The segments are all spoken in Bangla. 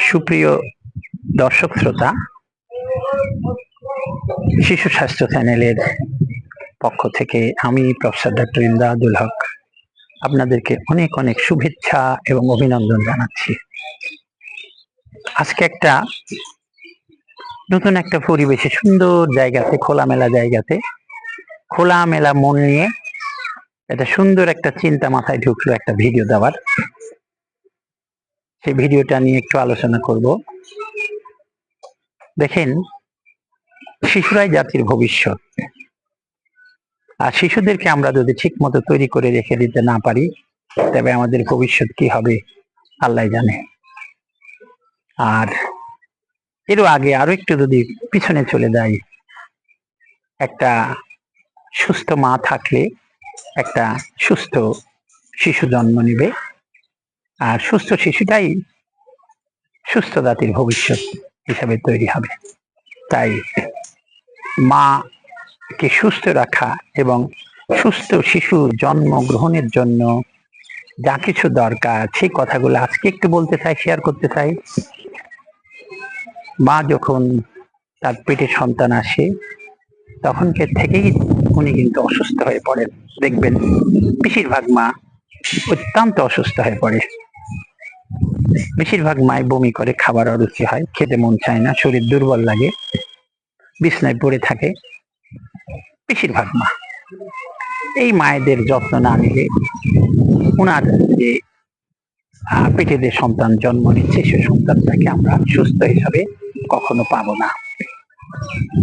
সুপ্রিয় দর্শক শ্রোতা, শিশু স্বাস্থ্য চ্যানেলের পক্ষ থেকে আমি প্রফেসর ডক্টর ইমদাদুল হক আপনাদেরকে অনেক অনেক শুভেচ্ছা এবং অভিনন্দন জানাচ্ছি। আজকে একটা নতুন একটা পরিবেশে, সুন্দর জায়গাতে, খোলামেলা জায়গাতে, খোলামেলা মন নিয়ে এটা সুন্দর একটা চিন্তা মাথায় ঢুকলো একটা ভিডিও দেওয়ার। সেই ভিডিওটা নিয়ে একটু আলোচনা করব। দেখেন, শিশুরাই জাতির ভবিষ্যৎ। আর শিশুদেরকে আমরা যদি ঠিক মতো তৈরি করে রেখে দিতে না পারি, তবে আমাদের ভবিষ্যৎ কি হবে? আল্লাহ জানে। আর এরও আগে আরও একটু যদি পিছনে চলে যাই, একটা সুস্থ মা থাকলে একটা সুস্থ শিশু জন্ম নেবে। আর সুস্থ শিশুটাই সুস্থ জাতির ভবিষ্যৎ হিসাবে তৈরি হবে। তাই মাকে সুস্থ রাখা এবং সুস্থ শিশু জন্ম গ্রহণের জন্য যা কিছু দরকার, সেই কথাগুলো আজকে একটু বলতে চাই শেয়ার করতে চাই। মা যখন তার পেটে সন্তান আসে তখনকে থেকেই উনি কিন্তু অসুস্থ হয়ে পড়েন দেখবেন, বেশিরভাগ মা অত্যন্ত অসুস্থ হয়ে পড়ে। বেশিরভাগ মায় বমি করে, খাবার অরুচি হয়, খেতে মন চায় না, শরীর দুর্বল লাগে, বিছনায় পড়ে থাকে। বেশিরভাগ মা। এই মায়েদের যত্ন না নিলে ওনার যে পেটে যে সন্তান জন্ম নিচ্ছে, সে সন্তানটাকে আমরা সুস্থ হিসাবে কখনো পাবো না।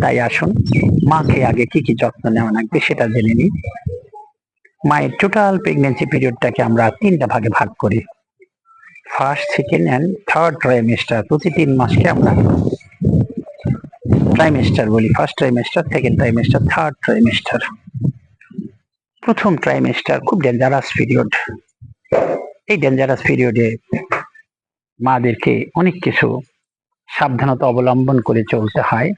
তাই আসুন, মাকে আগে কি কি যত্ন নেওয়া লাগবে সেটা জেনে নিই। মায়ের টোটাল প্রেগনেন্সি পিরিয়ডটাকে আমরা তিনটা ভাগে ভাগ করি। First second and third trimester প্রতি তিন মাসকে আমরা ট্রাইমেস্টার বলি। First trimester second trimester third trimester প্রথম ট্রাইমেস্টার খুব ডেঞ্জারাস পিরিয়ড এই ডেঞ্জারাস পিরিয়ডে মাদেরকে অনেক কিছু সাবধানতা অবলম্বন করে চলতে হয়।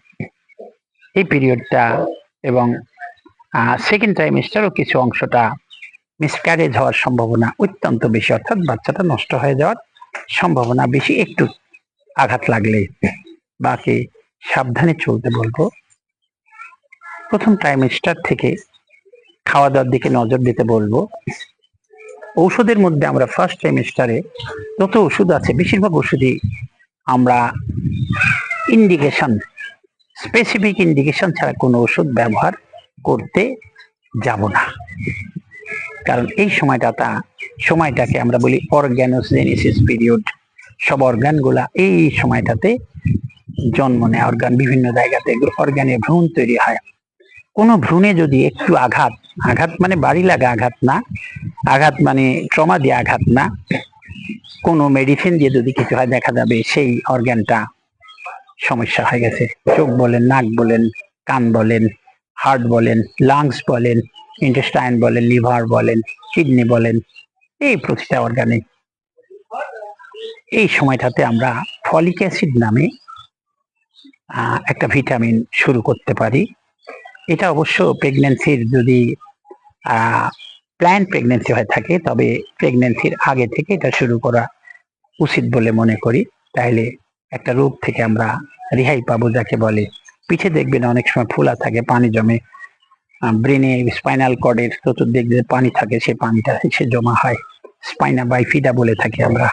এই পিরিয়ডটা এবং সেকেন্ড ট্রাইমেস্টারও কিছু অংশটা মিসক্যারেজ হওয়ার সম্ভাবনা অত্যন্ত বেশি, অর্থাৎ বাচ্চাটা নষ্ট হয়ে যাওয়ার সম্ভাবনা বেশি। একটু আঘাত লাগলে বাকি সাবধানে চলতে বলব। প্রথম ট্রাইমেস্টার থেকে খাওয়া দাওয়ার দিকে নজর দিতে বলব। ঔষধের মধ্যে আমরা ফার্স্ট ট্রাইমেস্টারে যত ওষুধ আছে, বেশিরভাগ ওষুধই আমরা ইন্ডিকেশন স্পেসিফিক ইন্ডিকেশন ছাড়া কোনো ওষুধ ব্যবহার করতে যাব না। কারণ এই সময়টা তা সময়টাকে আমরা বলি অর্গ্যানোজেনেসিস পিরিয়ড সব অর্গানগুলা এই সময়টাতে জন্ম নেয় অর্গান বিভিন্ন জায়গাতে অর্গানে ভ্রূণ তৈরি হয়। কোনো ভ্রূণে যদি একটু আঘাত আঘাত মানে বাড়ি লাগা আঘাত না, আঘাত মানে ট্রমা দিয়ে আঘাত না কোনো মেডিসিন দিয়ে যদি কিছু হয়, দেখা যাবে সেই অর্গানটা সমস্যা হয়ে গেছে। চোখ বলেন, নাক বলেন, কান বলেন হার্ট বলেন লাংস বলেন ইন্টেস্টাইন বলেন লিভার বলেন কিডনি বলেন, এই প্রতিটা অর্গানে এই সময়টাতে আমরা ফলিক অ্যাসিড নামে একটা ভিটামিন শুরু করতে পারি। এটা অবশ্য প্রেগনেন্সির যদি প্ল্যান প্রেগনেন্সি হয়ে থাকে, তবে প্রেগনেন্সির আগে থেকে এটা শুরু করা উচিত বলে মনে করি। তাইলে একটা রোগ থেকে আমরা রেহাই পাবো যাকে বলে। পিঠে দেখবেন অনেক সময় ফোলা থাকে, পানি জমে। ব্রেনে স্পাইনাল কর্ডের চতুর্দিক যে পানি থাকে, সে পানিটা এসে জমা হয়। স্পাইনা বাইফিডা বলে থাকি আমরা।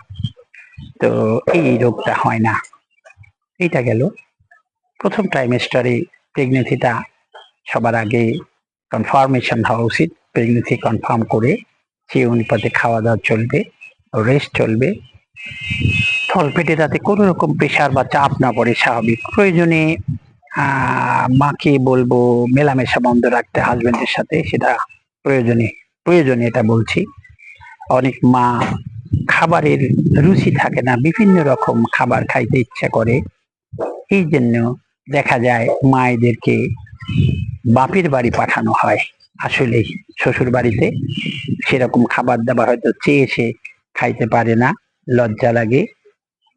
তো এই রোগটা হয় না। এইটা গেল। প্রথম ট্রাইমেস্টারে প্রেগনেন্সিটা সবার আগে কনফার্মেশন হওয়া উচিত প্রেগনেন্সি কনফার্ম করে সেই অনুপাতে খাওয়া দাওয়া চলবে রেস্ট চলবে। তলপেটে যাতে কোনো রকম প্রেশার বা চাপ না পড়ে স্বাভাবিক। প্রয়োজনে মাকে বলব মেলামেশা বন্ধ রাখতে হাজবেন্ডের সাথে, সেটা প্রয়োজনে প্রয়োজনে এটা বলছি। অনেক মা খাবারের রুচি থাকে না, বিভিন্ন রকম খাবার খাইতে ইচ্ছা করে। এই জন্য দেখা যায় মায়েদেরকে বাপের বাড়ি পাঠানো হয় আসলে শ্বশুর বাড়িতে সেরকম খাবার দাবার হয়তো চেয়ে সে খাইতে পারে না, লজ্জা লাগে।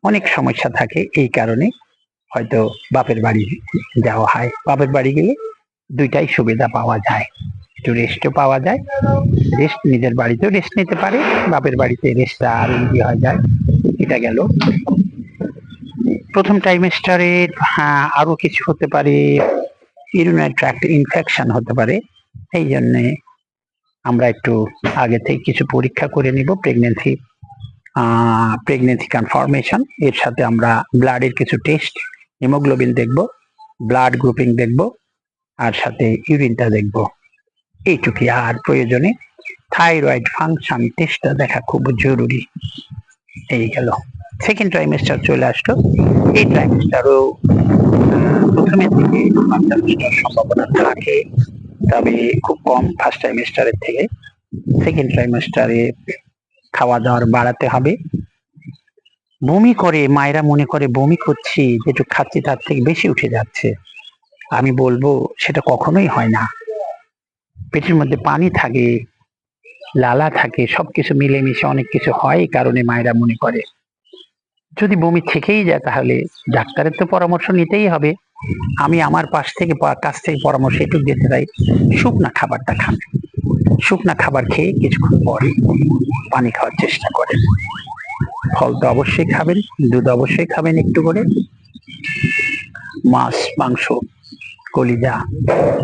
অনেক সমস্যা থাকে এই কারণে হয়তো বাপের বাড়ি যাওয়া হয়। বাপের বাড়ি গেলে দুইটাই সুবিধা পাওয়া যায়। একটু রেস্টও পাওয়া যায়। রেস্ট নিজের বাড়িতেও রেস্ট নিতে পারে, বাপের বাড়িতে রেস্টটা আরও ইজি হয়ে যায়। এটা গেল। প্রথম টাইমেস্টারে হ্যাঁ আরও কিছু হতে পারে। ইউরিনারি ট্র্যাক্ট ইনফেকশন হতে পারে, এই জন্যে আমরা একটু আগে থেকে কিছু পরীক্ষা করে নিব প্রেগনেন্সি প্রেগনেন্সি কনফার্মেশন এর সাথে আমরা ব্লাডের কিছু টেস্ট হিমোগ্লোবিন দেখব ব্লাড গ্রুপিং দেখব, আর সাথে ইউরিনটা দেখব। এইটুকুই, আর প্রয়োজনে থাইরয়েড ফাংশন টেস্টটা দেখা খুব জরুরি। এই গেল। সেকেন্ড ট্রাইমেস্টার চলে আসলো। এই ট্রাইমেস্টারও প্রথমের দিকে সম্ভাবনা থাকে, তবে খুব কম ফার্স্ট ট্রাইমেস্টারের থেকে সেকেন্ড ট্রাইমেস্টারে খাওয়া দাওয়ার বাড়াতে হবে। বমি করে, মায়েরা মনে করে বমি করছি যেটুকু খাচ্ছি তার থেকে বেশি উঠে যাচ্ছে। আমি বলব, সেটা কখনোই হয় না। পেটের মধ্যে পানি থাকে, লালা থাকে, সবকিছু মিলেমিশে অনেক কিছু হয় এই কারণে মায়েরা মনে করে। যদি বমি থেকেই যায় তাহলে ডাক্তারের তো পরামর্শ নিতেই হবে। আমি আমার পাশ থেকে কাছ থেকে পরামর্শ এটুকু দিতে চাই। শুকনা খাবারটা খান। শুকনা খাবার খেয়ে কিছুক্ষণ পরে পানি খাওয়ার চেষ্টা করেন। ফল তো অবশ্যই খাবেন, দুধ অবশ্যই খাবেন একটু করে। মাছ, মাংস, কলিজা,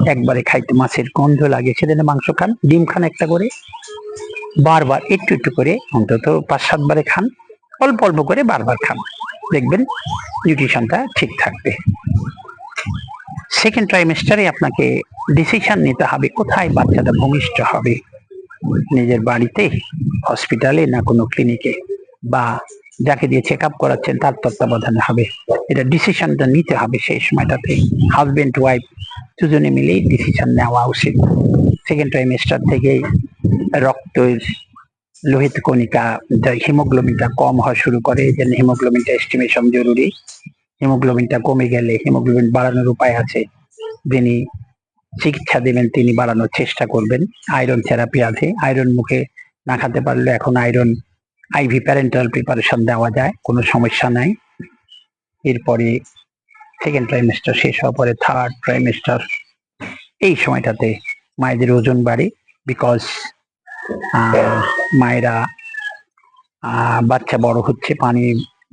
একবারে খাইতে মাছের গন্ধ লাগে, সেদিনে মাংস খান, ডিম খান একটা করে। বারবার একটু একটু করে, অন্তত পাঁচ সাতবারে খান। অল্প অল্প করে বারবার খান দেখবেন নিউট্রিশনটা ঠিক থাকবে। সেকেন্ড ট্রাইমেস্টারে আপনাকে ডিসিশন নিতে হবে কোথায় বাচ্চাটা ভূমিষ্ঠ হবে। নিজের বাড়িতে হসপিটালে না কোনো ক্লিনিকে বা যাকে দিয়ে চেক আপ করাচ্ছেন তার তত্ত্বাবধানে হবে। এটা ডিসিশনটা নিতে হবে সেই সময়টাতে। হাজবেন্ড ওয়াইফ দুজনে মিলেই ডিসিশন নেওয়া উচিত। সেকেন্ড ট্রাইমেস্টার থেকেই রক্তের লোহিত কণিকা হিমোগ্লোবিনটা কম হওয়া শুরু করে, এই জন্য হিমোগ্লোবিনটা এস্টিমেশন জরুরি। হিমোগ্লোবিনটা কমে গেলে হিমোগ্লোবিন বাড়ানোর উপায় আছে যিনি চিকিৎসা দেবেন, তিনি বাড়ানোর চেষ্টা করবেন। আয়রন থেরাপি আছে। আয়রন মুখে না খাতে পারলে এখন আয়রন আইভি প্যারেন্টাল প্রিপারেশন দেওয়া যায়, কোনো সমস্যা নাই। এরপরে সেকেন্ড ট্রাইমেস্টার শেষ হওয়ার পরে থার্ড ট্রাইমেস্টার এই সময়টাতে মায়েদের ওজন বাড়ে বিকজ মায়েরা বাচ্চা বড় হচ্ছে, পানি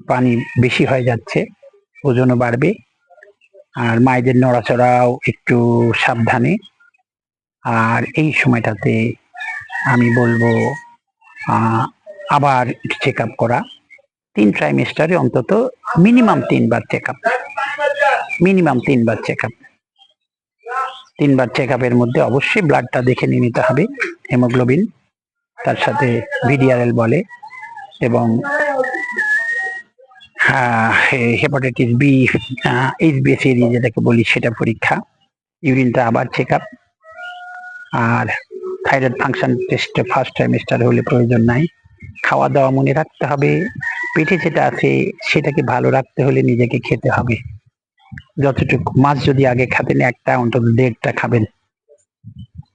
পানি বেশি হয়ে যাচ্ছে, ওজনও বাড়বে। আর মায়েদের নড়াচড়াও একটু সাবধানে। আর এই সময়টাতে আমি বলব আবার চেক আপ করা। তিন ট্রাইমেস্টারে অন্তত মিনিমাম তিনবার চেক আপ মিনিমাম তিনবার চেক আপ তিনবার চেক আপের মধ্যে অবশ্যই ব্লাডটা দেখে নিয়ে নিতে হবে হেমোগ্লোবিন তার সাথে ভিডিআরএল বলে এবং হেপাটাইটিস বি এইচবিএসি যেটাকে বলি সেটা পরীক্ষা। ইউরিনটা আবার চেক আপ আর thyroid function test first trimester হলে প্রয়োজন নাই। খাওয়া দাওয়া মনে রাখতে হবে। পেটে যেটা আছে সেটাকে ভালো রাখতে হলে নিজেকে খেতে হবে। যতটুকু মাছ যদি আগে খাতেন একটা, অন্তত দেড়টা খাবেন।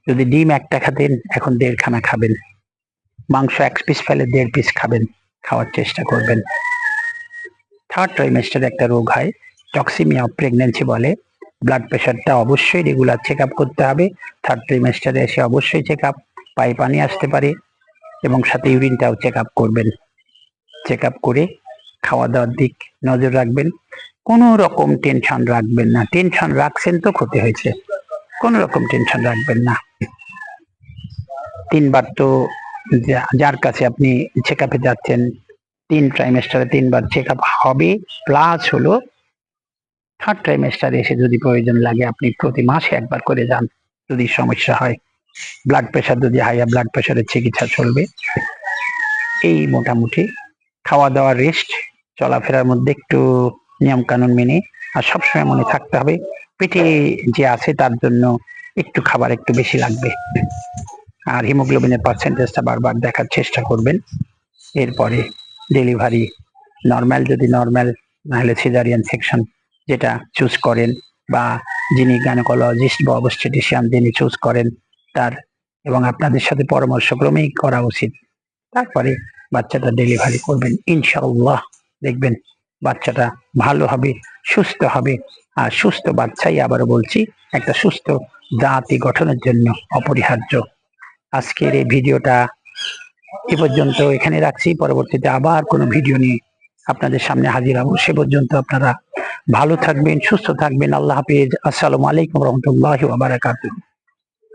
যদি ডিম একটা খাতেন, এখন দেড়খানা খাবেন। মাংস এক পিস ফেলে দেড় পিস খাবেন, খাওয়ার চেষ্টা করবেন। থার্ড ট্রাইমেস্টারে একটা রোগ হয় টক্সিমিয়া প্রেগনেন্সি বলে। ব্লাড প্রেশারটা অবশ্যই রেগুলার চেক আপ করতে হবে। থার্ড ট্রাইমেস্টারে এসে অবশ্যই চেক আপ পায়ে পানি আসতে পারে এবং সাথে ইউরিনটাও চেক আপ করবেন। চেক আপ করে খাওয়া দাওয়ার দিক নজর রাখবেন। কোনো রকম টেনশন রাখবেন না। টেনশন রাখছেন তো ক্ষতি হয়েছে। কোনো রকম টেনশন রাখবেন না। তিনবার তো যার কাছে আপনি চেক আপে যাচ্ছেন, তিন ট্রাইমেস্টারে তিনবার চেক আপ হবে প্লাস হলো থার্ড ট্রাইমেস্টারে এসে যদি প্রয়োজন লাগে, আপনি প্রতি মাসে একবার করে যান, যদি সমস্যা হয়। ব্লাড প্রেশার যদি হাইয়া ব্লাড প্রেশারের চিকিৎসা চলবে, এই মোটামুটি খাওয়া দাওয়া রেস্ট চলাফেরার মধ্যে একটু নিয়ম কানুন মেনে, আর সবসময় মনে থাকতে হবে, পেটে যে আছে তার জন্য একটু খাবার একটু বেশি লাগবে। আর হিমোগ্লোবিনের পার্সেন্টেজটা বারবার দেখার চেষ্টা করবেন। এরপরে ডেলিভারি নর্মাল যদি নর্মাল নাহলে সিজারিয়ান সেকশন যেটা চুজ করেন বা যিনি গাইনোকোলজিস্ট বা অবস্টেটিশিয়ান যিনি চুজ করেন তার এবং আপনাদের সাথে পরামর্শক্রমেই করা উচিত। তারপরে বাচ্চাটা ডেলিভারি করবেন, ইনশাআল্লাহ। দেখবেন বাচ্চাটা ভালো হবে, সুস্থ হবে। আর সুস্থ বাচ্চাই আবারও বলছি, একটা সুস্থ জাতি গঠনের জন্য অপরিহার্য। আজকের এই ভিডিওটা এ পর্যন্ত এখানে রাখছি। পরবর্তীতে আবার কোনো ভিডিও নিয়ে আপনাদের সামনে হাজির হব। সে পর্যন্ত আপনারা ভালো থাকবেন, সুস্থ থাকবেন। আল্লাহ হাফিজ। আসসালামু আলাইকুম রহমতুল্লাহ বারাকাতুহ।